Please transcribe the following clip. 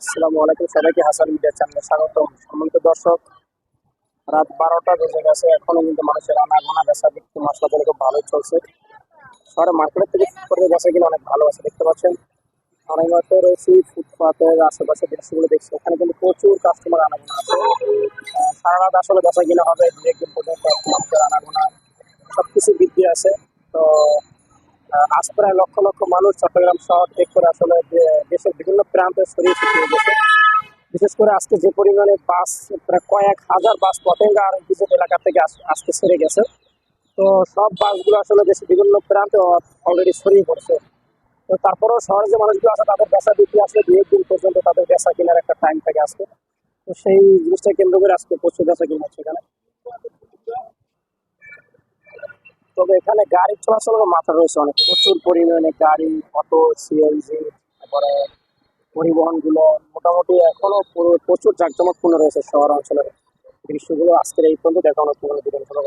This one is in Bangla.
আসসালামু আলাইকুম সবাইকে হাসান মিডিয়া চ্যানেলে স্বাগতম। সম্মানিত দর্শক, রাত বারোটা বেজে গেছে, এখনও কিন্তু মানুষের আনাগোনা বেচা বিক্রি মশলা খুব ভালোই চলছে। শহরে মার্কেটের থেকে ফুটপাতের বেচা কিনা অনেক ভালো আছে, দেখতে পাচ্ছেন। অনেক মাত্র রয়েছি ফুটপাতের আশেপাশে দৃশ্যগুলো দেখছি, এখানে কিন্তু প্রচুর কাস্টমার আনাগোনা আছে। সারা রাত আসলে বেচা কিনা হবে দু একদিন পর্যন্ত মানুষের আনাগোনা, সবকিছু বৃদ্ধি আছে। তো আজ প্রায় লক্ষ লক্ষ মানুষ চট্টগ্রাম শহর ত্যাগ করে আসলে দেশের বিভিন্ন প্রান্তে ছড়িয়ে ছিটিয়ে গেছে। বিশেষ করে আজকে যে পরিমাণে বাস, প্রায় কয়েক হাজার বাস পতেঙ্গা আর বিজেপি এলাকা থেকে আজকে ছেড়ে গেছে। তো সব বাসগুলো আসলে দেশের বিভিন্ন প্রান্তে অলরেডি ছড়িয়ে পড়ছে। তো তারপরেও শহরে যে মানুষগুলো আছে, তাদের বেচা বিক্রি আসলে দু একদিন পর্যন্ত তাদের বেচা কেনার একটা টাইম থাকে আজকে। তো সেই জিনিসটা কেন্দ্র করে আজকে প্রচুর বেচা কিনা এখানে। তবে এখানে গাড়ি চলাচল মাথা রয়েছে অনেক। প্রচুর পরিমাণে গাড়ি, অটো সিএনজি তারপরে পরিবহনগুলো মোটামুটি এখনও প্রচুর জাঁকজমকপূর্ণ রয়েছে শহর অঞ্চলের। দৃশ্যগুলো আজকের এই পর্যন্ত দেখানো পুরো বিধানসভা